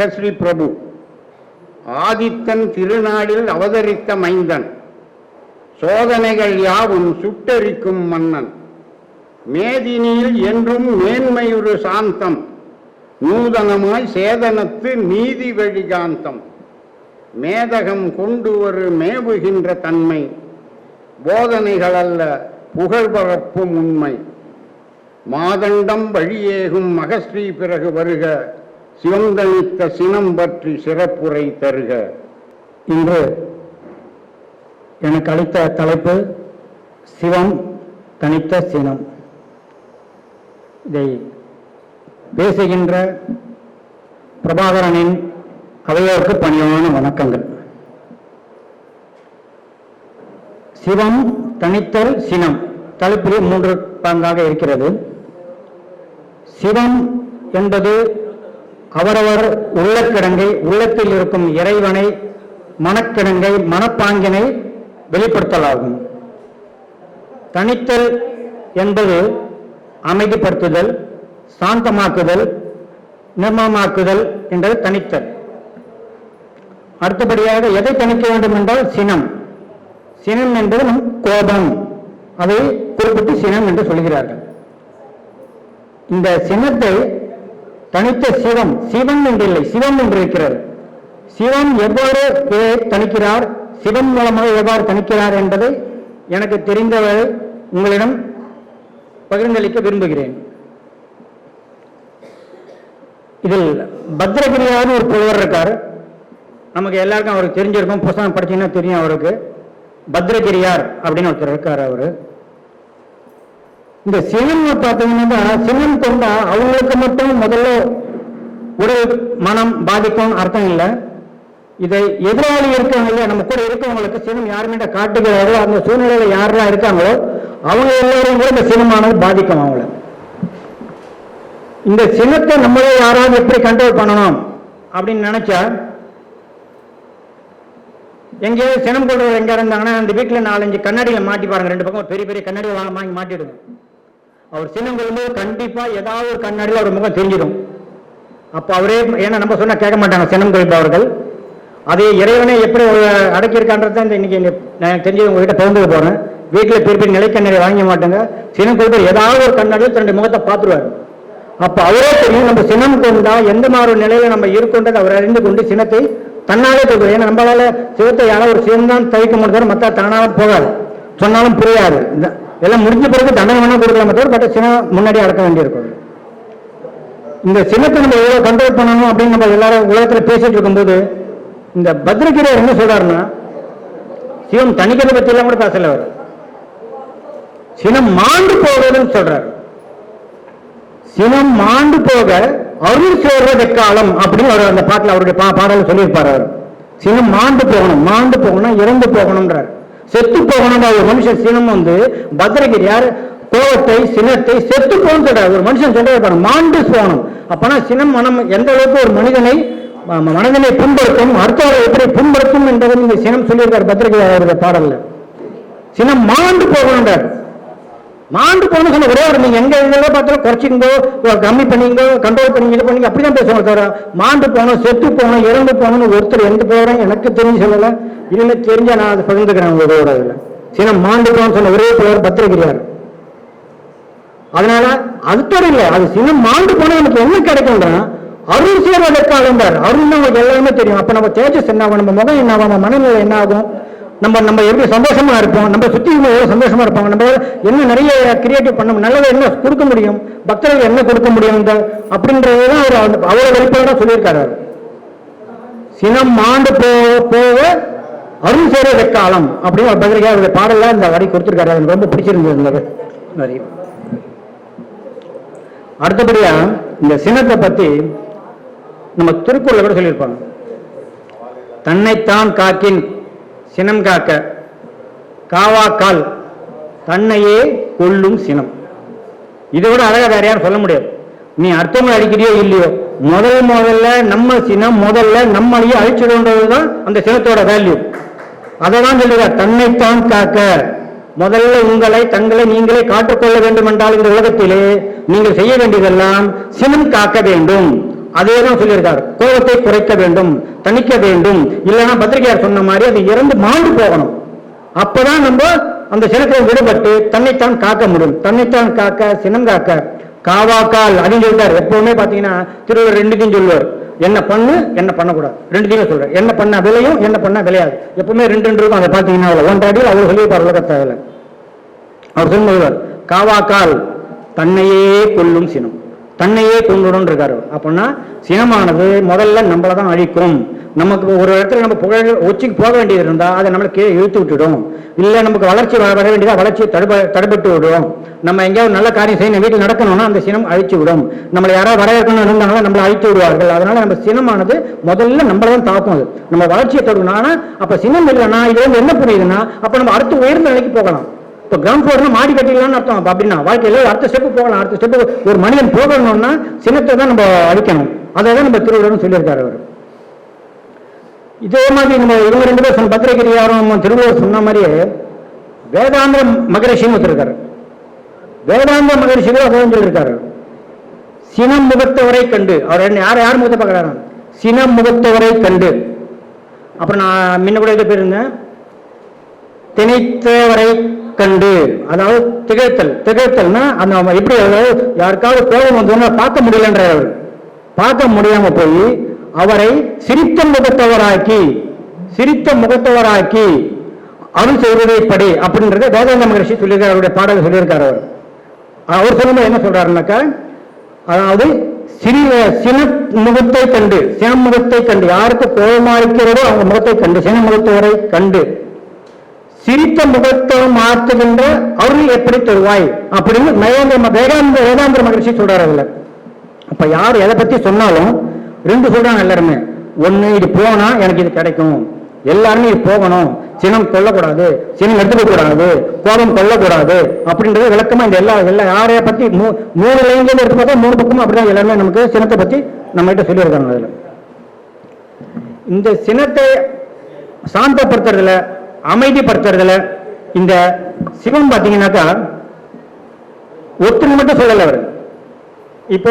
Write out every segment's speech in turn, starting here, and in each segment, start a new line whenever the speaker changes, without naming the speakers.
மகஸ்ரீ பிரபு. ஆதித்தன் திருநாளில் அவதரித்த மைந்தன். சோதனைகள் யாவும் சுட்டெரிக்கும் மன்னன். மேதினியில் என்றும் மேன்மையுறு சாந்தம். நூதனமாய் சேதனத்து நீதி வழிகாந்தம் மேதகம் கொண்டு ஒரு மேவுகின்ற தன்மை. போதனைகளல்ல புகழ் பரப்பும் உண்மை மாதண்டம் வழியேகும் மகஸ்ரீ பிறகு வருக. சிவந்தளித்த சினம் பற்றி சிறப்புரை தருக.
இன்று எனக்கு அளித்த தலைப்பு சிவம் தனித்த சினம். இதை பேசுகின்ற பிரபாகரனின் அவையோருக்கு பணியான வணக்கங்கள். சிவம் தனித்தல் சினம் தலைப்பிலே மூன்று பங்காக இருக்கிறது. சிவம் என்பது அவரவர் உள்ளக்கிடங்கை உள்ளத்தில் இருக்கும் இறைவனை மனக்கிடங்கை மனப்பாங்கினை வெளிப்படுத்தலாகும். தனித்தல் என்பது அமைதிப்படுத்துதல் சாந்தமாக்குதல் நிர்மமாக்குதல் என்பது தனித்தல் அடுத்தபடியாக எதை தணிக்க வேண்டும் என்றால் சினம். சினம் என்பது நம் கோபம். அதை குறிப்பிட்டு சினம் என்று சொல்கிறார்கள். இந்த சினத்தை தனித்த சிவம் சிவன் என்று இல்லை சிவம் என்று இருக்கிறது. சிவம் எவ்வாறு தணிக்கிறார்? சிவன் மூலமாக எவ்வாறு தணிக்கிறார் என்பதை எனக்கு தெரிந்தவரை உங்களிடம் பகிர்ந்தளிக்க விரும்புகிறேன். இதில் பத்ரகிரியார்னு ஒரு புலவர் இருக்கார். நமக்கு எல்லாருக்கும் அவருக்கு தெரிஞ்சிருக்கும் புஸ்தகம் படிச்சீங்கன்னா தெரியும் அவருக்கு. பத்ரகிரியார் அப்படின்னு ஒருத்தர் இருக்கார் அவரு. இந்த சிவன் பார்த்தீங்கன்னா சிவன் கொண்டா அவங்களுக்கு மட்டும் முதல்ல உடல் மனம் பாதிக்கும் அர்த்தம் இல்லை. இதை எதிராளி இருக்காங்க இல்லையா? நம்ம கூட இருக்கவங்களுக்கு சினம் யாருமே காட்டுகிறாரோ அந்த சூழ்நிலையில யாரெல்லாம் இருக்காங்களோ அவங்க எல்லாரையும் கூட இந்த சினமானது பாதிக்கும் அவங்கள. இந்த சினத்தை நம்மளே யாராவது எப்படி கண்ட்ரோல் பண்ணணும் அப்படின்னு நினைச்சா எங்கேயாவது சினம் கொள்றவர் எங்க இருந்தாங்கன்னா அந்த வீட்டில் நாலஞ்சு கண்ணாடியில மாட்டி பாருங்க. ரெண்டு பக்கம் பெரிய பெரிய கண்ணாடி வாங்க வாங்கி மாட்டிடுங்க. அவர் சின்னம் கொள்ளும்போது கண்டிப்பா ஏதாவது ஒரு கண்ணாடியில் அவர் முகம் தெரிஞ்சிடும். அப்போ அவரே ஏன்னா நம்ம சொன்னா கேட்க மாட்டாங்க சினம் கொள்பவர்கள். அதே இறைவனை எப்படி ஒரு அடக்கியிருக்கான்றத இந்த இன்னைக்கு நான் தெரிஞ்சு உங்ககிட்ட பகிர்ந்து போறேன். வீட்டில் பெரிய பெரிய நிலைக்கண்ணரை வாங்க மாட்டாங்க. சினம் கொள்பவர் ஏதாவது ஒரு கண்ணாடியில் தன்னுடைய முகத்தை பார்த்துருவார். அப்போ அவரே தெரியும் நம்ம சினம் கொண்டா எந்த மாதிரி ஒரு நிலையில நம்ம இருக்கோன்றது அவர் அறிந்து கொண்டு சினத்தை தன்னாலே தூக்குது ஏன்னா நம்மளால சிவத்தை யாராவது ஒரு சிவம் தான் தவிக்க முடியாது மற்ற தானாலும் போகாது. சொன்னாலும் புரியாது. இந்த- எல்லாம் முடிஞ்ச பிறகு தண்டனை வேணா கொடுக்கலாம் தவிர பட் சினம் முன்னாடி அடக்க வேண்டியிருக்கும். இந்த சினத்தை நம்ம எவ்வளவு கண்ட்ரோல் பண்ணணும் அப்படின்னு நம்ம எல்லாரும் உலகத்துல பேசிட்டு இருக்கும்போது இந்த பத்ரகிரியார் என்ன சொல்றாருன்னா சிவம் தணிக்கிறத பற்றியெல்லாம் எல்லாம் கூட பேசல அவர். சினம் மாண்டு போவதுன்னு சொல்றாரு. சினம் மாண்டு போக அருள் சேர்வது காலம் அப்படின்னு அவர் அந்த பாட்டில் அவருடைய பா பாடல சொல்லியிருப்பார் அவர். சினம் மாண்டு போகணும் மாண்டு போகணும் இறந்து போகணும்ன்றார். செத்து போகணும் ஒரு மனுஷன் சினம் வந்து பத்திரகிரியார் கோபத்தை சினத்தை செத்து போகணும் சொல்றாரு. ஒரு மனுஷன் சொல்றாரு மாண்டு போகணும். அப்பனா சினம் மனம் எந்த அளவுக்கு ஒரு மனிதனை ம- மனதினை புண்படுத்தும் அடுத்தவரை எப்படி புண்படுத்தும் என்பதை இந்த சினம் சொல்லியிருக்கார் பத்ரகிரியார் அவருடைய பாடல்ல. சினம் மாண்டு போகணுன்றார் மாண்டு போகணும் சொன்ன ஒரே ஒரு நீங்க எங்க இதெல்லாம் பார்த்தாலும் குறைச்சிங்கோ கம்மி பண்ணீங்க கண்ட்ரோல் பண்ணீங்க இது பண்ணீங்க அப்படிதான் பேசுவாங்க தவிர மாண்டு போகணும் செத்து போகணும் இறந்து போகணும்னு ஒருத்தர் எந்த பேரும் எனக்கு தெரிஞ்சு சொல்லலை. இல்லைன்னு தெரிஞ்சா நான் அதை பகிர்ந்துக்கிறேன் உங்களோட இதில் சினம் மாண்டு சொன்ன ஒரே பேர் பத்திரிகிறார் அதனால அது இல்லை அது சினம் மாண்டு போனா நமக்கு என்ன கிடைக்கும்னா அருள் சேர்வதற்கு அழுந்தார் அருள் உங்களுக்கு எல்லாமே தெரியும். அப்ப நம்ம தேஜஸ் என்ன ஆகும்? நம்ம முகம் என்ன ஆகும்? நம்ம மனநிலை என்ன ஆகும்? நம்ம நம்ம எப்படி சந்தோஷமா இருப்போம்? நம்ம சுத்தி எவ்வளோ எவ்வளவு சந்தோஷமா இருப்பாங்க? நம்ம என்ன நிறைய கிரியேட்டிவ் பண்ண நல்லதை என்ன கொடுக்க முடியும்? பக்தர்கள் என்ன கொடுக்க முடியும்? இந்த அவர் அவ்வளோ அவரோட சொல்லியிருக்காரு சினம் மாண்டு போக போக அருள் சேர வெக்காலம் அப்படின்னு ஒரு பதிலாக அவருடைய பாடலாம் இந்த வரி கொடுத்துருக்காரு. எனக்கு ரொம்ப பிடிச்சிருந்தது இந்த வரி. அடுத்தபடியா இந்த சினத்தை பத்தி நம்ம திருக்குறள் கூட சொல்லியிருப்பாங்க. தன்னைத்தான் காக்கின் சினம் காக்க காவா கால் தன்னையே கொல்லும் சினம். இதை விட அழகா வேற யாரும் சொல்ல முடியாது. நீ அர்த்தங்கள் அடிக்கிறியோ இல்லையோ முதல் முதல்ல நம்ம சினம் முதல்ல நம்மளையே அழிச்சிடுன்றதுதான் அந்த சினத்தோட வேல்யூ அதை தான் தன்னைத்தான் காக்க. முதல்ல உங்களை தங்களை நீங்களே காட்டுக்கொள்ள வேண்டும் என்றால் இந்த உலகத்திலே நீங்கள் செய்ய வேண்டியதெல்லாம் சினம் காக்க வேண்டும். அதே தான் சொல்லியிருக்காரு கோபத்தை குறைக்க வேண்டும் தணிக்க வேண்டும். இல்லைன்னா பத்திரிகையார் சொன்ன மாதிரி அது இறந்து மாண்டு போகணும். அப்பதான் நம்ம அந்த சினத்தை விடுபட்டு தன்னைத்தான் காக்க முடியும். தன்னைத்தான் காக்க சினம் காக்க. காவாக்கால் அப்படின்னு சொல்லிட்டார். எப்பவுமே பாத்தீங்கன்னா திருவள்ளுவர் ரெண்டுத்தையும் சொல்லுவார். என்ன பண்ணு என்ன பண்ணக்கூடாது. ரெண்டுத்தையுமே சொல்கிறேன் என்ன பண்ண விளையும் என்ன பண்ண விளையாது. எப்பவுமே ரெண்டு ரெண்டு இருக்கும். அதை பார்த்தீங்கன்னா அவ்வளவு. ஒன்றரை அடியில் அவ்வளவு சொல்லியிருப்பார் உலகத்தில் அவர் சொல்லுவார் காவாக்கால் தன்னையே கொல்லும் சினம். தன்னையே கொண்டுடும் இருக்காரு அப்படின்னா சினமானது முதல்ல நம்மளை தான் அழிக்கும். நமக்கு ஒரு இடத்துல நம்ம புகழ் உச்சிக்கு போக வேண்டியது இருந்தால் அதை நம்மளை கீழே இழுத்து விட்டுடும். இல்லை நமக்கு வளர்ச்சி வர வர வளர்ச்சியை தடுப தடுப்ப தடுபட்டு விடும். நம்ம எங்கேயாவது நல்ல காரியம் செய்யணும் வீட்டில் நடக்கணும்னா அந்த சினம் அழிச்சு விடும். நம்மளை யாராவது வரவேற்கணும்னு இருந்தாங்கன்னா நம்மளை அழித்து விடுவார்கள். அதனால நம்ம சினமானது முதல்ல நம்மளை தான் தாக்கும் அது. நம்ம வளர்ச்சியை தொடங்கணும் ஆனால் அப்போ சினம் இல்லைன்னா இது வந்து என்ன புரியுதுன்னா அப்போ நம்ம அடுத்த உயர்ந்த நிலைக்கு போகலாம். இப்போ கிரவுண்ட் ஃப்ளோர்னா மாடி கட்டிக்கலாம்னு அர்த்தம். அப்படின்னா வாழ்க்கையில் அடுத்த ஸ்டெப் போகலாம். அடுத்த ஸ்டெப் ஒரு மனிதன் போகணும்னா சினத்தை தான் நம்ம அழிக்கணும். அதை தான் நம்ம திருவள்ளுவர்னு சொல்லியிருக்காரு அவர். இதே மாதிரி நம்ம இவங்க ரெண்டு பேரும் சொன்ன பத்திரிகை யாரும் நம்ம திருவள்ளுவர் சொன்ன மாதிரியே வேதாந்திர மகரிஷின்னு ஒருத்தருக்காரு வேதாந்த மகரிஷிகள் அதான் சொல்லியிருக்காரு சினம் முகத்தவரை கண்டு. அவர் என்ன யார் யார் முகத்தை பார்க்கறாரு? சினம் முகத்தவரை கண்டு. அப்புறம் நான் முன்ன கூட இது போயிருந்தேன் திணைத்தவரை கண்டு. அதாவது திகைத்தல். திகழ்த்தல்னா அந்த எப்படி அதாவது யாருக்காவது கோபம் வந்தோன்னா பார்க்க முடியலன்ற அவர். பார்க்க முடியாம போய் அவரை சிரித்த முகத்தவராக்கி சிரித்த முகத்தவராக்கி அருள் செய்வதை படி அப்படின்றத வேதாந்த மகரிஷி சொல்லியிருக்கார் அவருடைய பாடலை சொல்லியிருக்காரு அவர். அவர் சொல்லும்போது என்ன சொல்றாருனாக்கா அதாவது சிறிய சின முகத்தை கண்டு சின முகத்தை கண்டு யாருக்கு கோபமா இருக்கிறதோ அவங்க முகத்தை கண்டு சின முகத்தவரை கண்டு சிரித்த முகத்தை மாற்றுகின்ற அருள் எப்படி தருவாய் அப்படின்னு வேதாந்த வேதாந்த வேதாந்திர மகிழ்ச்சி சொல்றாரு அதுல. அப்ப யார் எதை பத்தி சொன்னாலும் ரெண்டு சொல்றாங்க எல்லாருமே. ஒண்ணு இது போனா எனக்கு இது கிடைக்கும். எல்லாருமே இது போகணும். சினம் கொல்லக்கூடாது. சினம் எடுத்துக்க கூடாது கோபம் கொல்லக்கூடாது. அப்படின்றது விளக்கமா இந்த எல்லா எல்லா யாரைய பத்தி மூ- மூணு லைன்ல எடுத்து பார்த்தா மூணு பக்கமும் அப்படிதான் எல்லாருமே நமக்கு சினத்தை பத்தி நம்ம கிட்ட சொல்லியிருக்காங்க அதுல. இந்த சினத்தை சாந்தப்படுத்துறதுல அமைதிப்படுத்துறதுல இந்த சிவம் பார்த்தீங்கன்னாக்கா ஒத்துமை மட்டும் சொல்லல அவர். இப்போ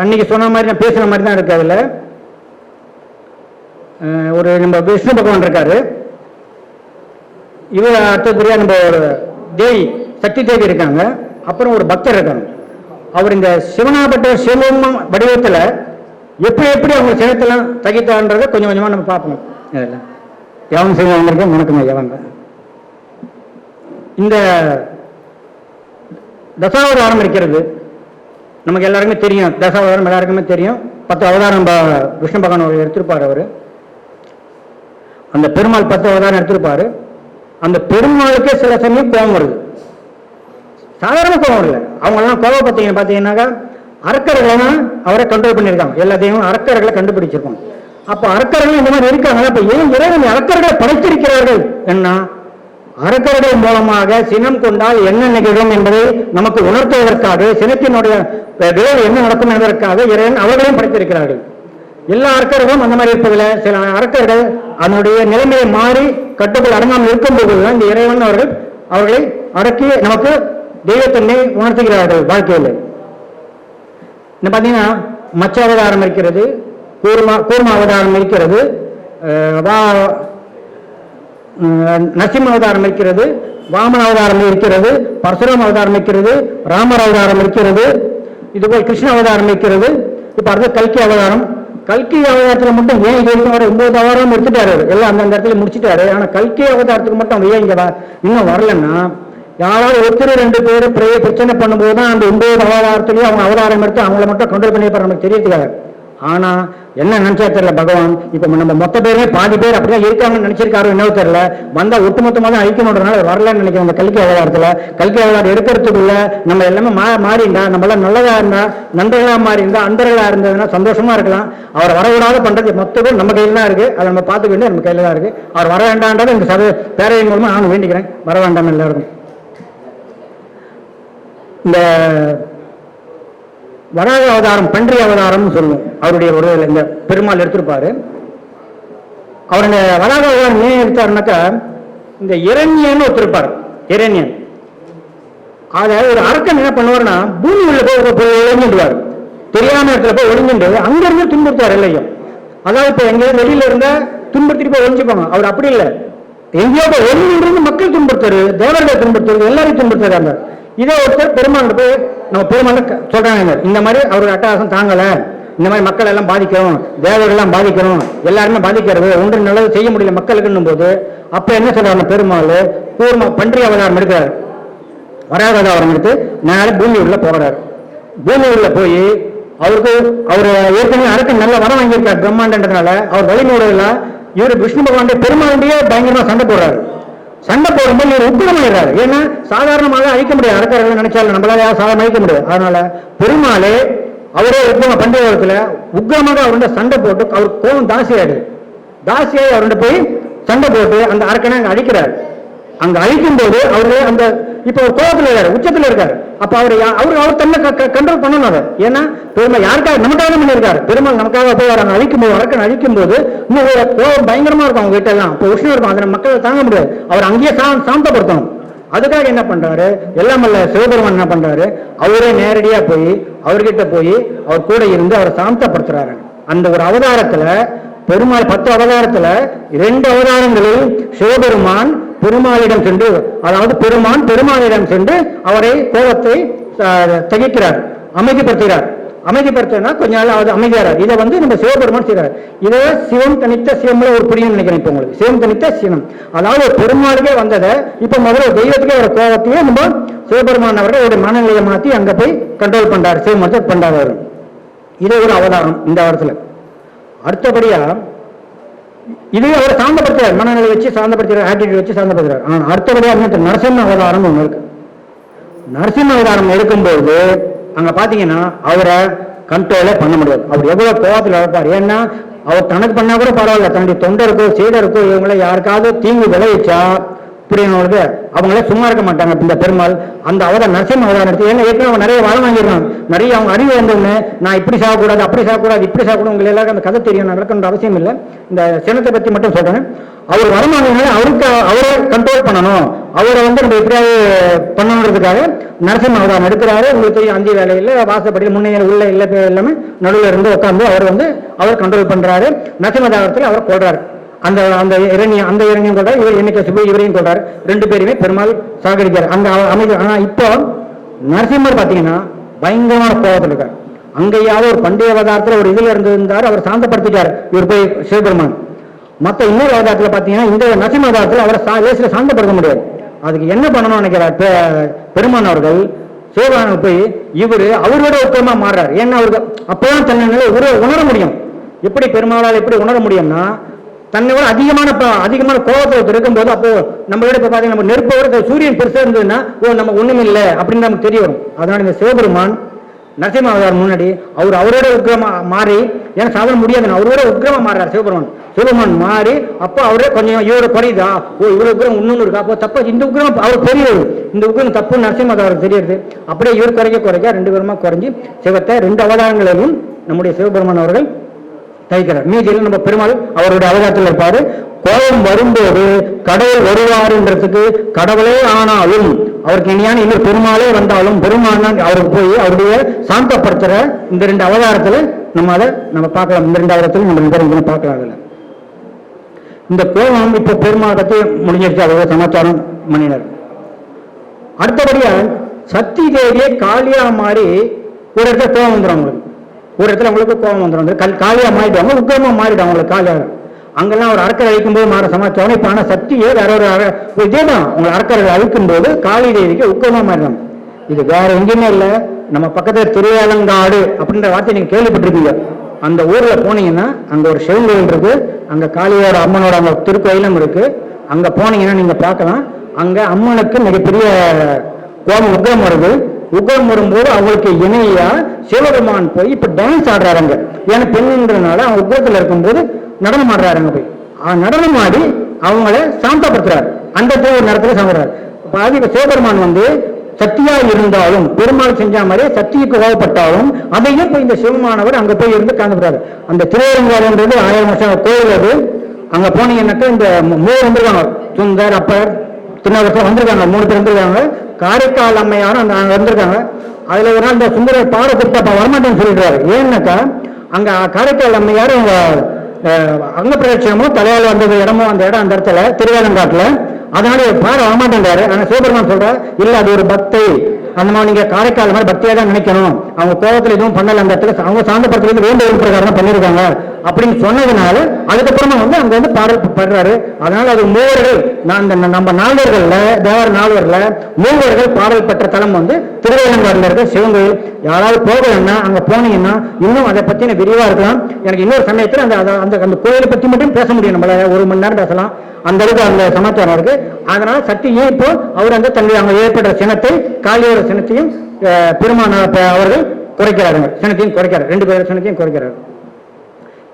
அன்னைக்கு சொன்ன மாதிரி நான் பேசுன மாதிரி தான் இருக்கு அதில். ஒரு நம்ம விஷ்ணு பகவான் இருக்காரு. இவர் அடுத்தபடியாக நம்ம ஒரு தேவி சக்தி தேவி இருக்காங்க. அப்புறம் ஒரு பக்தர் இருக்காங்க அவர் இந்த சிவனாபட்ட சிவம் வடிவத்தில் எப்படி எப்படி அவங்க சிவத்தெல்லாம் தகித்தான்றதை கொஞ்சம் கொஞ்சமாக நம்ம பார்ப்போம். இதுல. எவன் செய்வாங்க இருக்கேன் வணக்கம் ஐயா இந்த தசாவதாரம் இருக்கிறது. நமக்கு எல்லாருக்குமே தெரியும். தசாவதாரம் எல்லாருக்குமே தெரியும். பத்து அவதாரம் விஷ்ணு பகவான் அவர் எடுத்திருப்பார் அவர். அந்த பெருமாள் பத்து அவதாரம் எடுத்திருப்பாரு. அந்த பெருமாளுக்கே சில சமயம் கோபம் வருது. சாதாரண கோபம் வரல. அவங்களாம் கோபம் பார்த்தீங்க பார்த்தீங்கன்னாக்கா அரக்கர்களை அவரை கண்ட்ரோல் பண்ணியிருக்காங்க. எல்லாத்தையும் அரக்கர்களை கண்டுபிடிச்சிருக்கோம் அப்போ அறக்கர்கள் இந்த மாதிரி இருக்காங்க அப்போ ஏன் இறைவன் அரக்கர்களை படைத்திருக்கிறார்கள்? என்ன? அரக்கர்கள் மூலமாக சினம் கொண்டால் என்ன நிகழும் என்பதை நமக்கு உணர்த்துவதற்காக சினத்தினுடைய விளைவு என்ன நடக்கும் என்பதற்காக இறைவன் அவர்களையும் படைத்திருக்கிறார்கள். எல்லா அறக்கர்களும் அந்த மாதிரி இருப்பதில் சில அரக்கர்கள் அதனுடைய நிலைமையை மாறி கட்டுக்குள் அடங்காமல் இருக்கும் போதுதான் இந்த இறைவன் அவர்கள் அவர்களை அடக்கி நமக்கு தெய்வத்தன்மை உணர்த்துகிறார்கள் வாழ்க்கையில். இந்த பார்த்தீங்கன்னா மச்ச அவதாரம் இருக்கிறது கூர்மா கூர்ம அவதாரம் இருக்கிறது வா நரசிம்ம அவதாரம் இருக்கிறது வாமன அவதாரம் இருக்கிறது பரசுராம அவதாரம் இருக்கிறது ராமர் அவதாரம் இருக்கிறது இதுபோல் கிருஷ்ண அவதாரம் இருக்கிறது. இப்ப அடுத்த கல்கி அவதாரம். கல்கி அவதாரத்துல மட்டும் ஏன் இது வரைக்கும் வர ஒன்பது அவதாரம் எடுத்துட்டாரு எல்லாம் அந்தந்த இடத்துல முடிச்சுட்டாரு. ஆனா கல்கி அவதாரத்துக்கு மட்டும் அவன் ஏன் இங்க இன்னும் வரலன்னா யாராவது ஒருத்தர் ரெண்டு பேரும் பிரச்சனை பண்ணும்போது தான் அந்த ஒன்பது அவதாரத்துலயும் அவங்க அவதாரம் எடுத்து அவங்கள மட்டும் கண்ட்ரோல் பண்ணி நமக்கு தெரியறதுக்காக. ஆனா என்ன நினைச்சா தெரியல பகவான். இப்ப நம்ம மொத்த பேருமே பாதி பேர் அப்படிதான் இருக்காங்கன்னு நினைச்சிருக்காரு என்னவோ தெரியல. வந்தா ஒட்டுமொத்தமா தான் அழிக்கணுன்றனால வரலன்னு நினைக்கிறேன் அந்த கல்கி அவதாரத்துல. கல்கி அவதாரம் எடுக்கிறதுக்குள்ள நம்ம எல்லாமே மா மாறிண்டா நம்ம எல்லாம் நல்லதா இருந்தா நண்பர்களா மாறி இருந்தா அன்பர்களா இருந்ததுன்னா சந்தோஷமா இருக்கலாம். அவர் வரவிடாத பண்றது மொத்த பேர் நம்ம கையில தான் இருக்கு. அதை நம்ம பார்த்துக்க வேண்டிய நம்ம கையில தான் இருக்கு. அவர் வர வேண்டாம்ன்றது இந்த சபை பேரவை மூலமா நான் வேண்டிக்கிறேன். வர வேண்டாம் எல்லாருக்கும். இந்த வராக அவதாரம் பன்றி அவதாரம்னு சொல்லுவோம். அவருடைய ஒரு இந்த பெருமாள் எடுத்திருப்பாரு. அவர் இந்த வராக அவதாரம் ஏன் எடுத்தாருனாக்கா இந்த இரண்யன்னு ஒருத்தருப்பார் இரண்யன். அத ஒரு அரக்கன் என்ன பண்ணுவாருன்னா பூமி உள்ள போய் போய் இழந்துடுவார் தெரியாம இடத்துல போய் ஒளிஞ்சுட்டு அங்க இருந்து துன்புறுத்தார் இல்லையும் அதாவது இப்ப எங்கேயாவது வெளியில இருந்தா துன்புறுத்திட்டு போய் ஒழிஞ்சுப்பாங்க அவர் அப்படி இல்லை. எங்கேயோ போய் ஒளிஞ்சிருந்து மக்கள் துன்புறுத்தாரு தேவர்களை துன்புறுத்தாரு எல்லாரையும் துன்புறுத்தாங்க இதே ஒருத்தர் பெருமாள் போய் நம்ம பெருமாள் சொல்றாங்க இந்த மாதிரி அவருடைய அட்டகாசம் தாங்கலை. இந்த மாதிரி மக்கள் எல்லாம் பாதிக்கிறோம் தேவர்கள்லாம் பாதிக்கிறோம் எல்லாருமே பாதிக்கிறது. ஒன்று நல்லது செய்ய முடியல மக்களுக்குன்னும் போது அப்ப என்ன சொல்றாங்க பெருமாள்? கூர்ம பன்றி அவதாரம் எடுக்கிறார். வராத அவதாரம் எடுத்து நேர பூமி உள்ள போகிறார் பூமி உள்ள போய் அவருக்கு அவர் ஏற்கனவே அரக்கு நல்ல வரம் வாங்கியிருக்கார் பிரம்மாண்டன்றதுனால அவர் வழிமுறையில இவர் விஷ்ணு பகவானுடைய பெருமாளுடைய பயங்கரமா சண்டை போடுறாரு. சண்டை போடும்போது இவர் உக்கிரமாயிடுறாரு ஏன்னா சாதாரணமாக அழிக்க முடியாது. அரக்கர்கள் நினைச்சாலும் நம்மளால யாரும் சாதாரண அழிக்க முடியாது. அதனால பெருமாளே அவரே உக்கிரம பண்டிகத்துல உக்ரமாக அவருடைய சண்டை போட்டு அவர் கோபம் தாசியாடு தாசியாய் அவருடைய போய் சண்டை போட்டு அந்த அரக்கனை அங்கே அழிக்கிறார். அங்க அழிக்கும் போது அவரு அந்த இப்ப ஒரு கோபத்தில் இருக்காரு உச்சத்தில் இருக்காரு. அப்ப அவர் அவர் அவர் தன்னை கண்ட்ரோல் பண்ணணும் அதை. ஏன்னா பெருமாள் யாருக்காக நமக்காக பண்ணியிருக்காரு. பெருமாள் நமக்காக போய் அவர் அழிக்கும் போது வழக்கம் அழிக்கும் போது இன்னும் ஒரு கோபம் பயங்கரமா இருக்கும் அவங்க கிட்ட எல்லாம். இப்போ உஷ்ணம் இருக்கும். அதை மக்களை தாங்க முடியாது. அவர் அங்கேயே சா- சாந்தப்படுத்தணும். அதுக்காக என்ன பண்றாரு? எல்லாம் வல்ல சிவபெருமான் என்ன பண்றாரு? அவரே நேரடியா போய் அவர்கிட்ட போய் அவர் கூட இருந்து அவரை சாந்தப்படுத்துறாரு. அந்த ஒரு அவதாரத்துல பெருமாள் பத்து அவதாரத்துல இரண்டு அவதாரங்களில் சிவபெருமான் பெருமாளிடம் சென்று அதாவது பெருமான் பெருமாளிடம் சென்று அவரை கோபத்தை தகிக்கிறார் அமைதிப்படுத்துகிறார். அமைதிப்படுத்தினா கொஞ்ச நாள் அது அமைதியாரார் இதை வந்து நம்ம சிவபெருமான் செய்கிறார் இதை சிவம் தனித்த சிவம்ல ஒரு புரியும் நினைக்கிறேன் இப்போ உங்களுக்கு. சிவம் தனித்த சிவம். அதாவது ஒரு பெருமாளுக்கே வந்ததை இப்ப முதல்ல தெய்வத்துக்கே ஒரு கோபத்தையே நம்ம சிவபெருமான் அவர்கள் ஒரு மனநிலையை மாத்தி அங்க போய் கண்ட்ரோல் பண்றாரு. சிவமத்தை பண்றாரு இது ஒரு அவதாரம் இந்த இடத்துல அடுத்தபடியா இது அவர் சாந்தப்படுத்துறார். மனநிலை வச்சு சாந்தப்படுத்துறாரு ஆட்டிடியூட் வச்சு சாந்தப்படுத்துறாரு ஆனால் அடுத்தபடியாக என்ன நரசிம்ம அவதாரம் ஒன்று இருக்கு. நரசிம்ம அவதாரம் எடுக்கும்போது அங்கே பார்த்தீங்கன்னா அவரை கண்ட்ரோலே பண்ண முடியாது. அவர் எவ்வளோ கோபத்தில் இருப்பார். ஏன்னா அவர் தனக்கு பண்ணால் கூட பரவாயில்ல. தன்னுடைய தொண்டருக்கோ சீடருக்கோ இவங்களை யாருக்காவது தீங்கு விளைவிச்சா புரியவங்களுக்கு அவங்களே சும்மா இருக்க மாட்டாங்க. இந்த பெருமாள் அந்த அவதார நரசிம்ம அவதாரம் எடுத்து ஏன்னா ஏற்கனவே அவங்க நிறைய வரம் வாங்கிடுறாங்க நிறைய அவங்க அறிவு வந்தவொடனே நான் இப்படி சாகக்கூடாது அப்படி சாகக்கூடாது இப்படி சாகக்கூடாது உங்களுக்கு எல்லாருக்கும் அந்த கதை தெரியும். நான் விளக்கணுன்ற அவசியம் இல்லை. இந்த சினத்தை பற்றி மட்டும் சொல்கிறேன் அவர் வரம் அவருக்கு அவரை கண்ட்ரோல் பண்ணணும். அவரை வந்து நம்ம எப்படியாவது பண்ணணுன்றதுக்காக நரசிம்ம அவதாரம் எடுக்கிறாரு. உங்களுக்கு தெரியும் அஞ்சு வேலையில் வாசப்படியில் முன்னே உள்ள இல்லை எல்லாமே நடுவில் இருந்து உட்காந்து அவர் வந்து அவர் கண்ட்ரோல் பண்ணுறாரு நரசிம்ம அவதாரத்தில் அவர் கொள்றாரு அந்த அந்த இரணியம் அந்த இரணியம் சொல்றாரு இவர் என்னைக்கு சிவ இவரையும் சொல்றாரு. ரெண்டு பேருமே பெருமாள் சாகடிக்கிறார். அந்த அமைச்சர் ஆனா இப்போ நரசிம்மர் பாத்தீங்கன்னா பயங்கரமான கோபத்தில் இருக்கார். அங்கேயாவது ஒரு பண்டைய அவதாரத்தில் ஒரு இதில் இருந்து இருந்தார் அவர் சாந்தப்படுத்திட்டார். இவர் போய் சிவபெருமான். மற்ற இன்னொரு அவதாரத்தில் பார்த்தீங்கன்னா இந்த நரசிம்ம அவதாரத்தில் அவரை சா லேசில் சாந்தப்படுத்த முடியாது. அதுக்கு என்ன பண்ணணும்னு நினைக்கிறார்? பெ- பெருமான் அவர்கள் சிவபெருமான போய் இவரு அவரோட ஒருத்தமாக மாறுறார். ஏன்னா அவருக்கு அப்போதான் தன்னை நிலை உணர முடியும். எப்படி பெருமாளால் எப்படி உணர முடியும்னா தன்னை விட அதிகமான அதிகமான கோபத்தை இருக்கும் போது அப்போ நம்மளோட இப்ப பாத்தீங்கன்னா நம்ம நெருப்போட சூரியன் பெருசா இருந்ததுன்னா ஓ நம்ம ஒண்ணும் இல்லை அப்படின்னு நமக்கு தெரிய வரும். அதனால இந்த சிவபெருமான் நரசிம்ம அவதாரம் முன்னாடி அவர் அவரோட உக்கிரமா மாறி ஏன்னா சாதனை முடியாது அவரோட உக்கிரமா மாறார் சிவபெருமான். சிவபெருமான் மாறி அப்போ அவரே கொஞ்சம் இவரோட குறையுதா ஓ இவ்வளவு உக்ரம் இன்னொன்னு இருக்கா? அப்போ தப்பு இந்த உக்ரம் அவர் பெரியவர் இந்த உக்கிரம் தப்பு நரசிம்ம தெரியுது. அப்படியே இவர் குறைக்க குறைக்க ரெண்டு பேருமா குறைஞ்சி சிவத்தை ரெண்டு அவதாரங்களிலும் நம்முடைய சிவபெருமான் அவர்கள் தைக்கிறார் மீதியில் நம்ம பெருமாள் அவருடைய அவகாரத்தில் இருப்பாரு. கோபம் வரும்போது கடவுள் வருவாருன்றதுக்கு கடவுளே ஆனாலும் அவருக்கு இனியான இன்னும் பெருமாளே வந்தாலும் பெருமான அவருக்கு போய் அவருடைய சாந்தப்படுத்துற இந்த ரெண்டு அவதாரத்துல நம்ம அதை நம்ம பார்க்கலாம். இந்த ரெண்டு அவதாரத்தில் நம்ம ரெண்டு பார்க்கலாம் அதுல. இந்த கோபம் இப்ப பெருமாள் பத்தி முடிஞ்சிருச்சு. அதோட சமாச்சாரம் மணினர் அடுத்தபடியா சக்தி தேவியை காளியா மாறி ஒரு இடத்துல கோபம் வந்துடும் அவங்களுக்கு. ஒரு இடத்துல உங்களுக்கு கோபம் வந்துடும் கல் காலியாக மாறிடுவாங்க உக்கிரமாக மாறிடும் அவங்களுக்கு காலியாக அங்கெல்லாம் ஒரு அறக்கரை அழிக்கும் போது மாற சமாச்சாரம். இப்போ ஆனால் சக்தியே வேற ஒரு அர- இதே தான். உங்களை அறக்கரை அழிக்கும் போது காளி தேவிக்கு உக்கிரமாக மாறிடும். இது வேற எங்கேயுமே இல்லை. நம்ம பக்கத்தில் திருவேலங்காடு அப்படின்ற வார்த்தை நீங்கள் கேள்விப்பட்டிருக்கீங்க அந்த ஊரில் போனீங்கன்னா அங்கே ஒரு சிவன் கோயில் இருக்கு. அங்கே காளியோட அம்மனோட அங்கே திருக்கோயிலும் இருக்கு. அங்கே போனீங்கன்னா நீங்கள் பார்க்கலாம். அங்கே அம்மனுக்கு மிகப்பெரிய கோபம் உக்ரம் வருது உக்ரம் வரும்போது அவங்களுக்கு இணையா சிவபெருமான் போய் இப்ப டான்ஸ் ஆடுறாருங்க. ஏன்னா பெண்ணுன்றதுனால அவங்க உக்ரத்துல இருக்கும்போது நடனம் ஆடுறாருங்க போய். நடனம் ஆடி அவங்கள சாந்தப்படுத்துறாரு. அந்த இடத்துல ஒரு நேரத்துல சாப்பிடுறாரு பாதி சிவபெருமான் வந்து சக்தியா இருந்தாலும் பெருமாள் செஞ்ச மாதிரி சக்திக்கு கோவப்பட்டாலும் அதையும் போய் இந்த சிவமானவர் அங்க போய் இருந்து காந்துக்கிறாரு அந்த திருவரங்காடுன்றது ஆயிரம் வருஷம் கோயில் அது. அங்க போனீங்கன்னாக்கா இந்த மூ- மூணு வந்திருக்காங்க சுந்தர் அப்பர் திருநாவுக்கரசர் வந்திருக்காங்க. மூணு பேர் வந்திருக்காங்க. காரைக்கால் அம்மையாரும் அந்த அங்கே வந்திருக்காங்க. அதில் ஒரு நாள் இந்த சுந்தரர் பாட கூப்பிட்டு வரமாட்டேன்னு சொல்லிடுறாரு. ஏன்னாக்கா அங்கே காரைக்கால் அம்மையார் அவங்க அங்க பிரதட்சணமும் தலையால் வந்தது இடமும் அந்த இடம் அந்த இடத்துல திருவேலங்காட்டில். அதனால பாட வரமாட்டேன்றாரு. ஆனால் சிவபெருமான் சொல்ற இல்லை அது ஒரு பக்தை. அந்த மாதிரி நீங்க காரைக்கால் மாதிரி பக்தியாக தான் நினைக்கணும். அவங்க கோபத்தில் எதுவும் பண்ணல அந்த இடத்துல அவங்க சார்ந்த படத்துலேருந்து வேண்டிய பிரகாரம் பண்ணியிருக்காங்க. அப்படின்னு சொன்னதுனால அதுக்கப்புறமா வந்து அங்க வந்து பாடல் பாடுறாரு. அதனால அது மூவர்கள் நான் நம்ம நால்வர்கள்ல தேவர் நால்வர்ல மூவர்கள் பாடல் பெற்ற தலம் வந்து திருவேலங்காடுல இருக்க. சிவங்கோயில் யாராவது போகலன்னா அங்க போனீங்கன்னா இன்னும் அதை பத்தின விரிவா இருக்கலாம். எனக்கு இன்னொரு சமயத்துல அந்த அந்த- அந்த அந்த கோயிலை பத்தி மட்டும் பேச முடியும். நம்மளால ஒரு மணி நேரம் பேசலாம். அந்த அளவுக்கு அந்த சமாச்சாரம் இருக்கு. அதனால சக்தி ஏன் இப்போ அவர் வந்து தன்னுடைய அங்க ஏற்பட்ட சினத்தை காளியோர சினத்தையும் பெருமான ப- அவர்கள் குறைக்கிறாருங்க. சினத்தையும் குறைக்கிறார். ரெண்டு பேர் சினத்தையும் குறைக்கிறார்.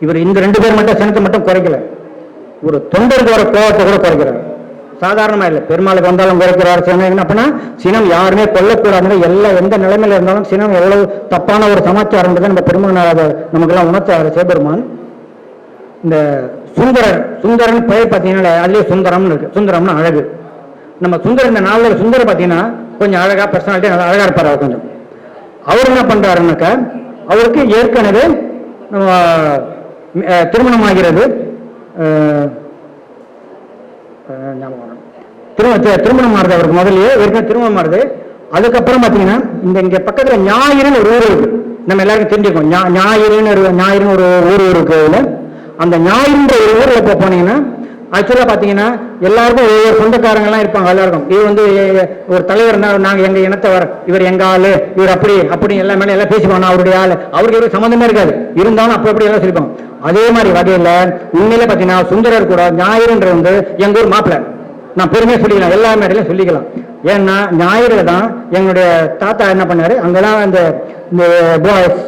இவர் இந்த ரெண்டு பேர் மட்டும் சனத்தை மட்டும் குறைக்கல. ஒரு தொண்டருக்கு வர கோபத்தை கூட குறைக்கிறார். சாதாரணமா இல்லை பெருமாளுக்கு வந்தாலும் குறைக்கிறார் சினம். என்ன அப்படின்னா சினம் யாருமே கொல்லக்கூடாதுன்னு எல்லா எந்த நிலைமையில இருந்தாலும் சினம் எவ்வளவு தப்பான ஒரு சமாச்சாரம் நம்ம பெருமாள் அதை நமக்கெல்லாம் உணர்த்தாரு சிவபெருமான் இந்த சுந்தரர் சுந்தரன் பெயர் பார்த்தீங்கன்னா அதுலேயே சுந்தரம்னு இருக்கு. சுந்தரம்னு அழகு. நம்ம சுந்தரன் இந்த நாளில் சுந்தரம் பார்த்தீங்கன்னா கொஞ்சம் அழகா பர்சனாலிட்டி நல்லா அழகா இருப்பார் அவர் கொஞ்சம். அவர் என்ன பண்றாருன்னாக்கா அவருக்கு ஏற்கனவே நம்ம திருமணம் ஆகிறது திருமணம் ஆறுது அவருக்கு முதல்லயே ஏற்கனவே திருமணம் ஆறுது அதுக்கப்புறம் பார்த்தீங்கன்னா இந்த இங்க பக்கத்தில் ஞாயிறுன்னு ஒரு ஊர் இருக்கு. நம்ம எல்லாருக்கும் தெரிஞ்சுக்கோம் ஞாயிறுன்னு ஒரு ஞாயிறுன்னு ஒரு ஊர் இருக்கு அதுல அந்த ஞாயிறுன்ற ஒரு ஊரில் இப்போ போனீங்கன்னா ஆக்சுவலாக பார்த்தீங்கன்னா எல்லாருக்கும் ஒவ்வொரு சொந்தக்காரங்கெல்லாம் இருப்பாங்க எல்லாருக்கும். இது வந்து ஒரு தலைவர் நாங்கள் எங்கள் இனத்தவர் இவர் எங்க ஆளு இவர் அப்படி அப்படி எல்லாம் மேலே எல்லாம் பேசிப்பாங்க. அவருடைய ஆள். அவருக்கு இவருக்கு சம்மந்தமே இருக்காது. இருந்தாலும் அப்படி அப்படி எல்லாம் சொல்லிப்பாங்க. அதே மாதிரி வகையில உண்மையில பாத்தீங்கன்னா சுந்தரர் கூட ஞாயிறுன்ற வந்து எங்க ஊர் மாப்பிள்ளை. நான் பெருமையாக சொல்லிக்கலாம். எல்லா மேடையிலும் சொல்லிக்கலாம். ஏன்னா ஞாயிறுல தான் எங்களுடைய தாத்தா என்ன பண்ணாரு? அங்கெல்லாம் அந்த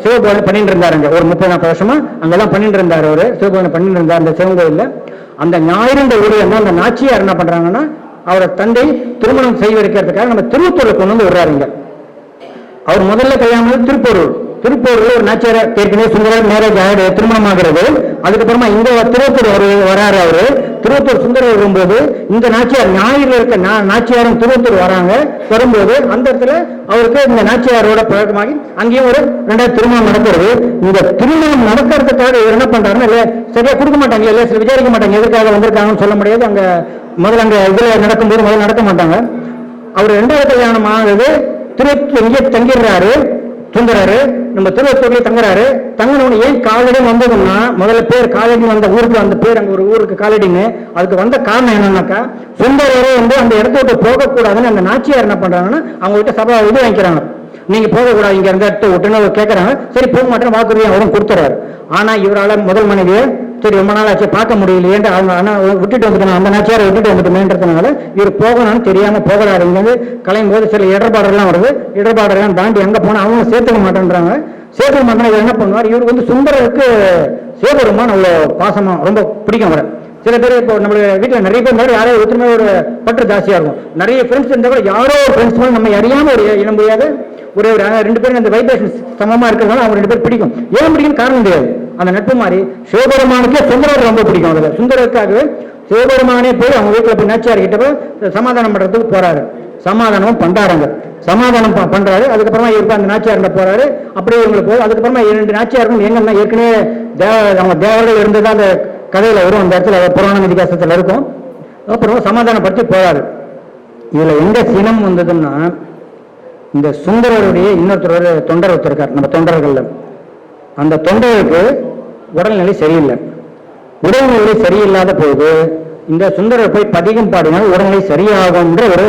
சிவபோதனை பண்ணிட்டு இருந்தாரு அங்க. ஒரு முப்பது நாற்பது வருஷமா அங்கெல்லாம் பண்ணிட்டு இருந்தாரு அவரு. சிவபோதனை பண்ணிட்டு இருந்தார் அந்த சிவன் கோயில்ல. அந்த ஞாயிறுன்ற ஊழியர் அந்த நாச்சியார் என்ன பண்றாங்கன்னா அவரை தந்தை திருமணம் செய்ய நம்ம திருவத்தூர்ல கொண்டு வந்து விடுறாருங்க அவர் முதல்ல கல்யாணம் திருப்பூர் திருப்பூர்ல ஒரு நாச்சியார் ஏற்கனவே சுந்தரர் மேரேஜ் ஆகிடு திருமணம் ஆகிறது. அதுக்கப்புறமா இங்க வ- திருவத்தூர் ஒரு வராரு அவரு. திருவத்தூர் சுந்தரர் வரும்போது இந்த நாச்சியார் ஞாயிறு இருக்க நா- நாச்சியாரும் திருவத்தூர் வராங்க. வரும்போது அந்த இடத்துல அவருக்கு இந்த நாச்சியாரோட பழக்கமாகி அங்கேயும் ஒரு ரெண்டாவது திருமணம் நடக்கிறது. இந்த திருமணம் நடக்கிறதுக்காக இவர் என்ன பண்றாருன்னா இல்ல சரியா கொடுக்க மாட்டாங்க இல்ல சரி விசாரிக்க மாட்டாங்க எதுக்காக வந்திருக்காங்கன்னு சொல்ல முடியாது. அங்க முதல்ல அங்க இதுல நடக்கும்போது முதல்ல நடக்க மாட்டாங்க. அவர் ரெண்டாவது கல்யாணம் ஆகுது திருவத்தூர் இங்கே தங்கிடுறாரு. தூங்குறாரு. நம்ம திருவத்தூர்லயே தங்குறாரு. தங்கினவனு ஏன் காலடின்னு வந்ததுன்னா முதல்ல பேர் காலடி வந்த ஊருக்கு அந்த பேர் அங்க ஒரு ஊருக்கு காலடின்னு. அதுக்கு வந்த காரணம் என்னன்னாக்கா சுந்தரரே வந்து அந்த இடத்த விட்டு போகக்கூடாதுன்னு அந்த நாச்சியார் என்ன பண்றாங்கன்னா அவங்க கிட்ட சபா இது வாங்கிக்கிறாங்க. நீங்க போகக்கூடாது இங்க இருந்த இடத்த விட்டுன்னு கேட்கறாங்க சரி போக மாட்டேன் வாக்குறுதி அவரும் கொடுத்துறாரு. ஆனா இவரால முதல் மனைவியை சரி ரொம்ப நாள் ஆச்சு பார்க்க முடியலையேன்ட்டு அவங்க ஆனால் விட்டுட்டு வந்துட்டோம் அந்த நாச்சியாரை விட்டுட்டு வந்துட்டோமேன்றதுனால இவர் போகணும்னு தெரியாமல் போகிறாரு இங்க கலையும் போது சில இடர்பாடுலாம் வருது. இடர்பாடுலாம் தாண்டி எங்கே போனால் அவங்க சேர்த்துக்க மாட்டேன்றாங்க. சேர்த்துக்க மாட்டேன் என்ன பண்ணுவார்? இவருக்கு வந்து சுந்தரருக்கு சிவபெருமான் அவ்வளோ பாசமாக ரொம்ப பிடிக்கும் அவரை. சில பேர் இப்போ நம்மளுடைய வீட்டில் நிறைய பேர் மாதிரி யாரோ ஒருத்தருமே ஒரு பற்று ஜாஸ்தியாக இருக்கும். நிறைய ஃப்ரெண்ட்ஸ் இருந்தால் கூட யாரோ ஒரு ஃப்ரெண்ட்ஸ் நம்ம அறியாமல் ஒரு இனம் முடியாது. ஒரே ஒரு ரெண்டு பேரும் அந்த வைப்ரேஷன் சமமா இருக்கிறதுனால அவங்க ரெண்டு பேர் பிடிக்கும். ஏன் பிடிக்கும் காரணம் தெரியாது. அந்த நட்பு மாதிரி சிவபெருமானுக்கே சுந்தரர் ரொம்ப பிடிக்கும் அதுல. சுந்தரருக்காகவே சிவபெருமானே போய் அவங்க வீட்டுல போய் நாச்சியார் கிட்ட சமாதானம் பண்றதுக்கு போறாரு. சமாதானமும் பண்றாருங்க சமாதானம் ப- பண்றாரு. அதுக்கப்புறமா இவருக்கு அந்த நாச்சியார்ல போறாரு. அப்படியே இவங்களுக்கு போய் அதுக்கப்புறமா இரண்டு நாச்சியாருக்கும் எங்கன்னா ஏற்கனவே தேவ அவங்க தேவர்கள் இருந்தது அந்த கதையில வரும். அந்த இடத்துல புராண இதிகாசத்துல இருக்கும். அப்புறம் சமாதானப்படுத்தி போறாரு. இதுல எங்க சினம் வந்ததுன்னா இந்த சுந்தரருடைய இன்னொருத்தர் தொண்டர் ஒருத்தர் இருக்கார் நம்ம தொண்டர்கள் அந்த தொண்டருக்கு உடல்நிலை சரியில்லை. உடல்நிலை சரியில்லாத போது இந்த சுந்தரர் போய் பதிகம் பாடினால் உடல்நிலை சரியாகும்ன்ற ஒரு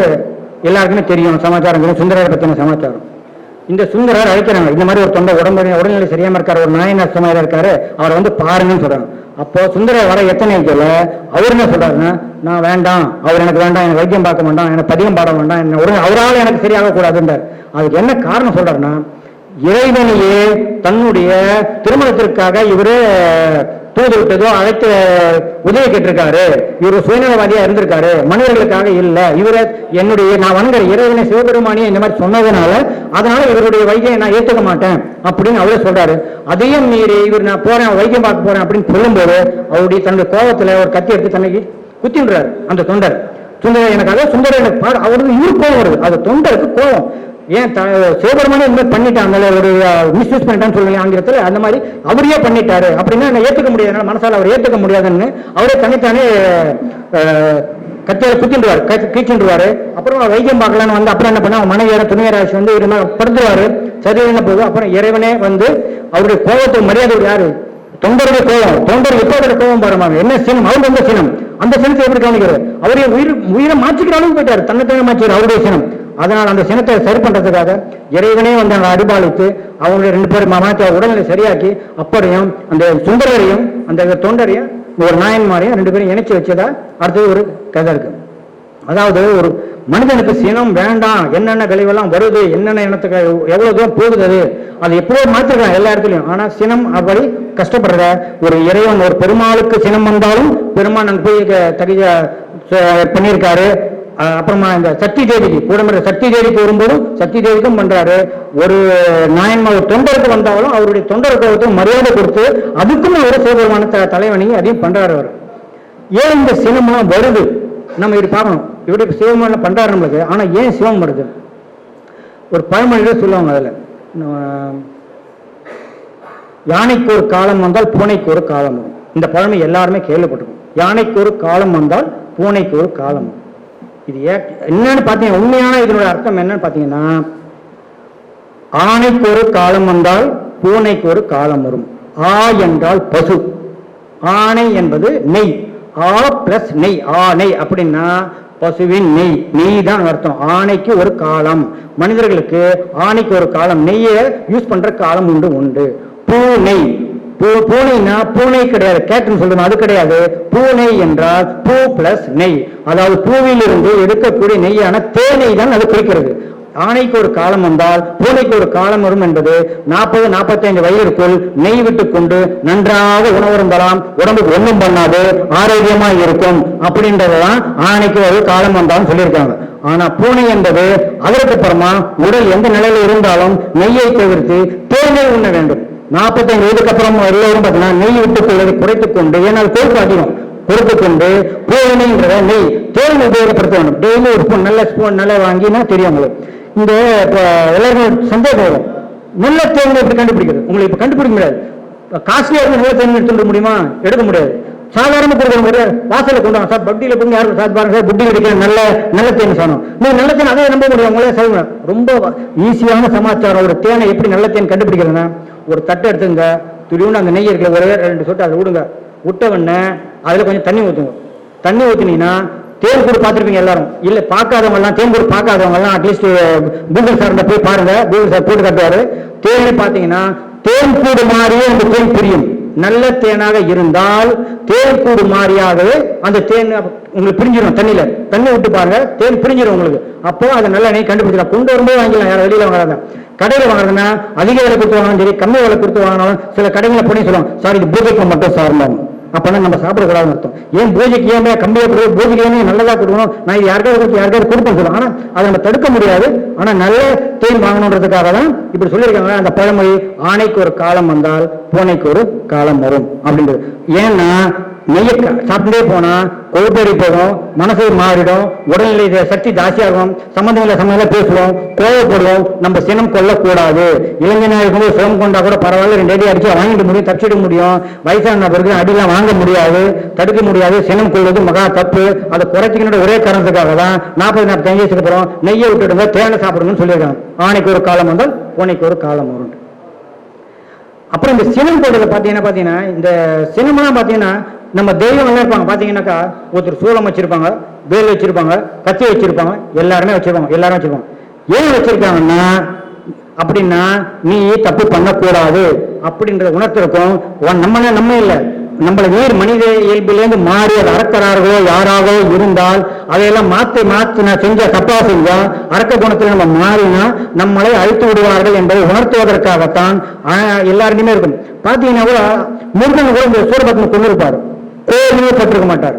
எல்லாருக்குமே தெரியும் சமாச்சாரம் சுந்தரரை பற்றின சமாச்சாரம். இந்த சுந்தரர் அழைக்கிறாங்க. இந்த மாதிரி ஒரு தொண்டை உடம்பு உடல்நிலை சரியாம இருக்காரு ஒரு நாயனார் சுமையில இருக்காரு அவரை வந்து பாருங்கன்னு சொல்றாங்க. அப்போ சுந்தரர் வர எத்தனை வைக்கல அவர் என்ன சொல்றாருன்னா நான் வேண்டாம். அவர் எனக்கு வேண்டாம். எனக்கு வைத்தியம் பார்க்க வேண்டாம். எனக்கு பதியம் பாட வேண்டாம். என்ன ஒரு அவரால் எனக்கு சரியாக கூடாதுன்றார். அதுக்கு என்ன காரணம் சொல்றாருன்னா இறைவனையே தன்னுடைய திருமணத்திற்காக இவரு தூது விட்டதோ அழைத்து உதவி கேட்டிருக்காரு. இவர் சுயநலவாதியா இருந்திருக்காரு. மனிதர்களுக்காக இல்ல. இவர என்னுடைய நான் வணங்குற இறைவனை சிவபெருமானியை இந்த மாதிரி சொன்னதுனால அதனால இவருடைய வைத்தியம் நான் ஏத்துக்க மாட்டேன் அப்படின்னு அவரே சொல்றாரு. அதையும் மீறி இவர் நான் போறேன் வைத்தியம் பார்க்க போறேன் அப்படின்னு சொல்லும்போது அவருடைய தன்னுடைய கோபத்துல ஒரு கத்தி எடுத்து தன்னைக்கு குத்தின்றாரு அந்த தொண்டர். சுந்தர எனக்கு அதான் சுந்தர எனக்கு பாடு அவருக்கு இவரு கோவம் வருது. அது தொண்டருக்கு கோவம் ஏன் த சிவபெருமானே இந்த மாதிரி பண்ணிட்டாங்க ஒரு மிஸ்யூஸ் பண்ணிட்டான்னு சொல்லுங்க ஆங்கிலத்தில். அந்த மாதிரி அவரையே பண்ணிட்டாரு. அப்படின்னா என்ன ஏற்றுக்க முடியாது. மனசால் அவர் ஏற்றுக்க முடியாதுன்னு அவரே தனித்தானே அஹ், கத்தியால குத்திடுவார் அப்புறம் வைத்தியம் பார்க்கலான்னு வந்து அப்புறம் என்ன பண்ண அவன் மனைவியோட துணையராசி வந்து இருந்தால் படுத்துவாரு சரியான போது அப்புறம் இறைவனே வந்து அவருடைய கோபத்துக்கு மரியாதை யாரு? தொண்டருடைய கோபம். தொண்டர் எப்போதோட கோபம் பாருமாங்க என்ன சினம்? அவர் எந்த சினம்? அந்த சினத்தை எப்படி கவனிக்கிறார் அவருடைய உயிர் உயிரை மாற்றிக்கிற அளவுக்கு போயிட்டார். தன்னைத்தானே மாற்றிக்கிறார் அவருடைய சினம். அதனால் அந்த சினத்தை சரி பண்றதுக்காக இறைவனே வந்து அங்க அடிபாலித்து அவங்களுடைய ரெண்டு பேரும் மாற்றி உடல்நிலை சரியாக்கி அப்படியும் அந்த சுந்தரரையும் அந்த தொண்டரையும் ஒரு நாயன்மாரையும் ரெண்டு பேரும் இணைச்சு வச்சதா அடுத்தது ஒரு கதை இருக்கு. அதாவது ஒரு மனிதனுக்கு சினம் வேண்டாம் என்னென்ன விளைவெல்லாம் வருது என்னென்ன இனத்துக்கு எவ்வளவு தூரம் போகுது அது எப்படியோ எப்போ எல்லா இடத்துலையும். ஆனா சினம் அப்படி கஷ்டப்படுற ஒரு இறைவன் ஒரு பெருமாளுக்கு சினம் வந்தாலும் பெருமான் அங்க போய் க- பண்ணியிருக்காரு. அப்புறமா இந்த சக்தி தேவிக்கு கூட சக்தி தேவிக்கு வரும்போது சக்தி தேவிக்கும் பண்றாரு. ஒரு நாயன்மா ஒரு தொண்டருக்கு வந்தாலும் அவருடைய தொண்டருக்கு மரியாதை கொடுத்து அதுக்கும் அவர் சிவபெருமான த- தலைவணி அதையும் பண்றாரு அவர். ஏன் இந்த சினம்லாம் வருது? நம்ம இப்படி பார்க்கணும். இப்படி சிவமான பண்றாரு நம்மளுக்கு. ஆனா ஏன் சிவம் வருது? ஒரு பழமொழியில சொல்லுவாங்க அதுல. யானைக்கு ஒரு காலம் வந்தால் பூனைக்கு ஒரு காலம் வரும். இந்த பழமை எல்லாருமே கேள்விப்பட்டிருக்கும். யானைக்கு ஒரு காலம் வந்தால் பூனைக்கு ஒரு காலம் வரும். இது என்னன்னு பார்த்தீங்கன்னா உண்மையான இதனுடைய அர்த்தம் என்னன்னு பார்த்தீங்கன்னா ஆணைக்கு ஒரு காலம் வந்தால் பூனைக்கு ஒரு காலம் வரும். ஆ என்றால் பசு. ஆணை என்பது நெய். ஆ பிளஸ் நெய் ஆணை அப்படின்னா பசுவின் நெய். நெய் தான் அர்த்தம். ஆணைக்கு ஒரு காலம். மனிதர்களுக்கு ஆணைக்கு ஒரு காலம். நெய்யை யூஸ் பண்ற காலம் உண்டு உண்டு. பூனை பூனைனா பூனை கிடையாது. கேட்டுன்னு சொல்லணும் அது கிடையாது. பூனை என்றால் பூ பிளஸ் நெய். அதாவது பூவிலிருந்து எடுக்கக்கூடிய நெய்யான தேனை தான் அது குறிக்கிறது. ஆணைக்கு ஒரு காலம் வந்தால் பூனைக்கு ஒரு காலம் வரும் என்பது நாற்பது நாற்பத்தைந்து வயதிற்குள் நெய் விட்டு கொண்டு நன்றாக உணவருந்தலாம் உடம்புக்கு ஒன்றும் பண்ணாது ஆரோக்கியமா இருக்கும் அப்படின்றதுதான் ஆணைக்கு ஒரு காலம் வந்தாலும் சொல்லியிருக்காங்க. ஆனா பூனை என்பது அதற்கு அப்புறமா உடல் எந்த நிலையில் இருந்தாலும் நெய்யை தவிர்த்து தேனை உண்ண வேண்டும். நாற்பத்தைந்து வயதுக்கு அப்புறம் எல்லோரும் பார்த்தீங்கன்னா நெய் விட்டுக் கொள்வதை குறைத்துக் கொண்டு ஏன்னால் கொழுப்பு அதிகம் பொறுத்து கொண்டு பூனைன்றத நெய் தேன் உபயோகப்படுத்த வேண்டும். டெய்லி ஒரு ஸ்பூன் நல்ல ஸ்பூன் நல்லா வாங்கினா தெரியும் உங்களுக்கு. இந்த இப்போ எல்லாருக்கும் சந்தேகம் வரும். நல்ல தேர்வு எப்படி கண்டுபிடிக்கிறது? உங்களுக்கு இப்போ கண்டுபிடிக்க முடியாது. காஸ்ட்லியாக இருக்க நல்ல தேர்வு எடுத்துட்டு முடியுமா? எடுக்க முடியாது. சாதாரண கொடுக்கணும் ஒரு வாசல்ல கொண்டு வாங்க. சார் பட்டியில கொண்டு யாரும் சார் பாருங்க. சார் புட்டி கிடைக்கிற நல்ல நல்ல தேன் சாணம். நீங்க நல்ல தேன் அதை நம்ப முடியும். உங்களே சொல்லுங்க ரொம்ப ஈஸியான சமாச்சாரம். ஒரு தேனை எப்படி நல்ல தேன் கண்டுபிடிக்கிறதுன்னா ஒரு தட்டை எடுத்துங்க துரியோன்னு அந்த நெய் இருக்கிற ஒரே ரெண்டு சொட்டு அதை விடுங்க. விட்ட உடனே அதில் கொஞ்சம் தண்ணி ஊற்றுங்க தண்ணி ஊற்றுனீங்கன்னா தேன் கூட பார்த்துருப்பீங்க எல்லாரும். இல்லை பார்க்காதவங்க எல்லாம் தேன் கூட பார்க்காதவங்க எல்லாம் அட்லீஸ்ட் கூகுள் சார் போய் பாருங்க. கூகுள் சார் போட்டு காட்டுவாரு. தேன் பார்த்தீங்கன்னா தேன் கூடு மாதிரியே அந்த தேன் புரியும். நல்ல தேனாக இருந்தால் தேன் கூடு மாதிரியாகவே அந்த தேன் உங்களுக்கு பிரிஞ்சிடும் தண்ணியில. தண்ணி விட்டு பாருங்க தேன் பிரிஞ்சிடும் உங்களுக்கு. அப்போ அதை நல்ல நெய் கண்டுபிடிச்சிடலாம் கொண்டு வரும்போது வாங்கிக்கலாம் யாரும் வெளியில வாங்குறாங்க. கடையில வாங்குறதுன்னா அதிக விலை கொடுத்து வாங்கினாலும் சரி கம்மி விலை கொடுத்து வாங்கினாலும் சில கடைகளை பண்ணி சொல்லுவாங்க சார் இது பூஜைக்கு மட்டும் சார்ந்தாங்க அப்பனா நம்ம சாப்பிடக்கூடாதுன்னு அர்த்தம். ஏன் பூஜைக்கு ஏன் கம்மியாக கொடுக்கணும் பூஜைக்கு ஏன் நல்லதா கொடுக்கணும்? நான் இது யாருக்காவது கொடுத்து யாருக்காவது கொடுப்பேன் சொல்லுவோம் ஆனால் அதை நம்ம தடுக்க முடியாது. ஆனா நல்ல தேன் வாங்கணுன்றதுக்காக தான் இப்படி சொல்லியிருக்காங்க. அந்த பழமொழி ஆணைக்கு ஒரு காலம் வந்தால் பூனைக்கு ஒரு காலம் வரும் அப்படின்றது. ஏன்னா நெய்ய சாப்பிட்டே போனா கொழுப்பேறி போகும் மனசு மாறிடும் உடல்நிலை சக்தி ஜாஸ்தியாகும் சம்பந்தங்களை சம்பந்தம் பேசுவோம் கோவப்படுவோம் நம்ம சினம் கொள்ளக்கூடாது இளைஞனா இருக்கும்போது சிரமம் கொண்டா கூட பரவாயில்ல ரெண்டு அடி அடிச்சு வாங்கிட்டு முடியும் தப்பிச்சிட முடியும். வயசான பிறகு அடிலாம் வாங்க முடியாது தடுக்க முடியாது சினம் கொள்வது மகா தப்பு. அதை குறைச்சிக்கின்ற ஒரே காரணத்துக்காக தான் நாற்பது நாள் வயசுக்கு அப்புறம் நெய்யை விட்டுடுங்க தேனை சாப்பிடுங்கன்னு சொல்லியிருக்காங்க. ஆணைக்கு ஒரு காலம் வந்தால் பூனைக்கு ஒரு காலம் வரும் அப்புறம் இந்த சினம் போடுறது பார்த்தீங்கன்னா பார்த்தீங்கன்னா இந்த சினமெல்லாம் பார்த்தீங்கன்னா நம்ம தெய்வம் எல்லாம் இருப்பாங்க? பார்த்தீங்கன்னாக்கா ஒருத்தர் சூளம் வச்சிருப்பாங்க வேல் வச்சிருப்பாங்க கத்தி வச்சிருப்பாங்க எல்லாருமே வச்சிருப்பாங்க எல்லாரும் வச்சிருப்பாங்க. ஏன் வச்சிருக்காங்கன்னா அப்படின்னா நீ தப்பு பண்ணக்கூடாது. அப்படின்ற உணர்த்திருக்கும். நம்ம நம்ம இல்லை. நம்மள நீர் மனித இயல்பிலேருந்து மாறி அது அறக்கிறார்களோ யாராகவோ இருந்தால் அதையெல்லாம் மாற்றி மாற்றி நான் செஞ்ச தப்பா செஞ்சா அறக்க குணத்தில் நம்ம மாறினா நம்மளை அழித்து விடுவார்கள் என்பதை உணர்த்துவதற்காகத்தான் ஆஹ், எல்லாருக்குமே இருக்கும். பார்த்தீங்கன்னா கூட முருகன் கூட இந்த சூரபத்மன் கொண்டு இருப்பார் பட்டிருக்க மாட்டார்.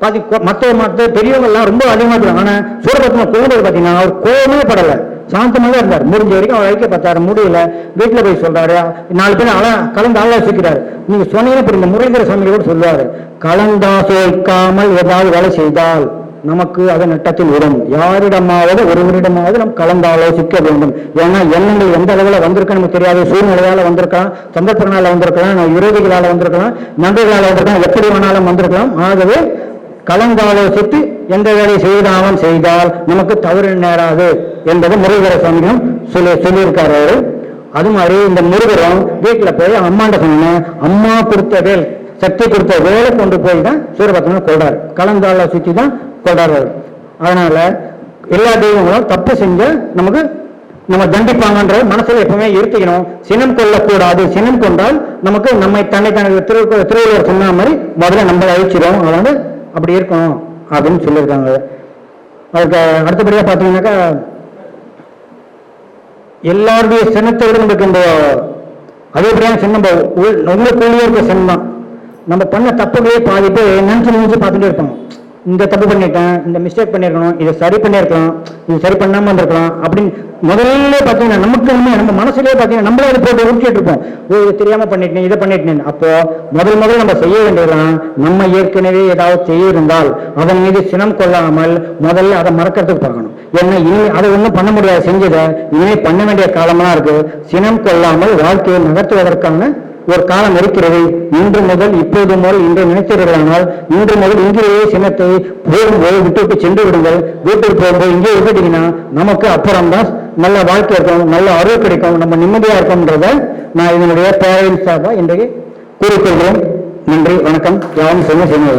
பாதி மற்ற மற்ற பெரியவங்க எல்லாம் ரொம்ப அதிகமா இருக்காங்க ஆனா சூரபத்மன் கொண்டு பார்த்தீங்கன்னா அவர் கோயிலே படலை. சாந்தமாக இருந்தார். முடிஞ்ச வரைக்கும் அவர் வைக்க பார்த்தாரு முடியல வீட்டுல போய் சொல்றாரு. நாலு பேர் அழ கலந்து ஆலோசிக்கிறார். நீங்க சொன்னீங்கன்னா இப்ப இந்த முரளிதர கூட சொல்லுவாரு. கலந்தாசோக்காமல் ஏதாவது வேலை செய்தால் நமக்கு அது நட்டத்தில் வரும் யாரிடமாவது ஒருவரிடமாவது நாம் கலந்து ஆலோசிக்க வேண்டும். ஏன்னா எண்ணங்கள் எந்த அளவில் வந்திருக்கு நமக்கு தெரியாது. சூழ்நிலையால வந்திருக்கலாம். சந்தர்ப்பங்களால வந்திருக்கலாம். நான் விரோதிகளால வந்திருக்கலாம். நண்பர்களால வந்திருக்கலாம். எப்படி வேணாலும் வந்திருக்கலாம். ஆகவே கலந்தாலோசித்து எந்த வேலை செய்தாமல் செய்தால் நமக்கு தவறு நேராது என்பது முருகர சுவாமியும் சொல்லி சொல்லியிருக்காரு அவரு. அது மாதிரி இந்த முருகரும் வீட்டில் போய் அம்மாண்ட சொன்னேன் அம்மா கொடுத்த வேல் சக்தி கொடுத்த வேலை கொண்டு போய் தான் சூரபத்மன் கொள்றாரு கலந்தாலோசித்து தான் கொள்றாரு அதனால எல்லா தெய்வங்களும் தப்பு செஞ்ச நமக்கு நம்ம தண்டிப்பாங்கன்ற மனசுல எப்பவுமே இருத்திக்கணும். சினம் கொள்ளக்கூடாது. சினம் கொண்டால் நமக்கு நம்மை தன்னை தனக்கு திரு திருவள்ளுவர் சொன்ன மாதிரி முதல்ல நம்மளை அழிச்சிடும் அதனால அப்படி இருக்கும் அப்படின்னு சொல்லியிருக்காங்க. அதுக்கு அடுத்தபடியாக பார்த்தீங்கன்னாக்கா எல்லாருடைய சின்னத்தை விட நமக்கு இந்த அதேபடியான சின்னம் உங்களுக்குள்ளேயே இருக்க சின்னம். நம்ம பண்ண தப்புகளே பாதிப்பு பேர் நினைச்சு நினைச்சு பார்த்துட்டே இருப்போம் இந்த தப்பு பண்ணிட்டேன் இந்த மிஸ்டேக் பண்ணியிருக்கணும் இதை சரி பண்ணியிருக்கலாம் இது சரி பண்ணாம இருந்திருக்கலாம் அப்படின்னு முதல்ல பார்த்தீங்கன்னா நமக்கு உண்மை நம்ம மனசுலயே பார்த்தீங்கன்னா நம்மளே அதை போட்டு உருட்டிட்டு இருப்போம். ஓ இது தெரியாம பண்ணிட்டேன் இதை பண்ணிட்டேன் அப்போ முதல் முதல்ல நம்ம செய்ய வேண்டியதுலாம் நம்ம ஏற்கனவே ஏதாவது செய்யிருந்தால் அதன் மீது சினம் கொள்ளாமல் முதல்ல அதை மறக்கிறதுக்கு பார்க்கணும். ஏன்னா இனி அதை ஒன்றும் பண்ண முடியாது செஞ்சதை இனிமே பண்ண வேண்டிய காலமா இருக்கு. சினம் கொள்ளாமல் வாழ்க்கையை நகர்த்துவதற்கான ஒரு காலம் இருக்கிறது. இன்று முதல் இப்போது முதல் இன்று நினைத்தீர்களானால் இன்று முதல் இங்கேயே சின்னத்தை போகும்போது விட்டு விட்டு சென்று விடுங்கள். வீட்டுக்கு போகும்போது இங்கே விட்டுட்டீங்கன்னா நமக்கு அப்புறம் தான் நல்ல வாழ்க்கை இருக்கும் நல்ல அருள் கிடைக்கும் நம்ம நிம்மதியா இருக்கோம்ன்றத நான் இதனுடைய பேரண்ட்ஸாக இன்றைக்கு கூறிக்கொள்கிறேன். நன்றி வணக்கம். யாரும் சொன்ன செய்ய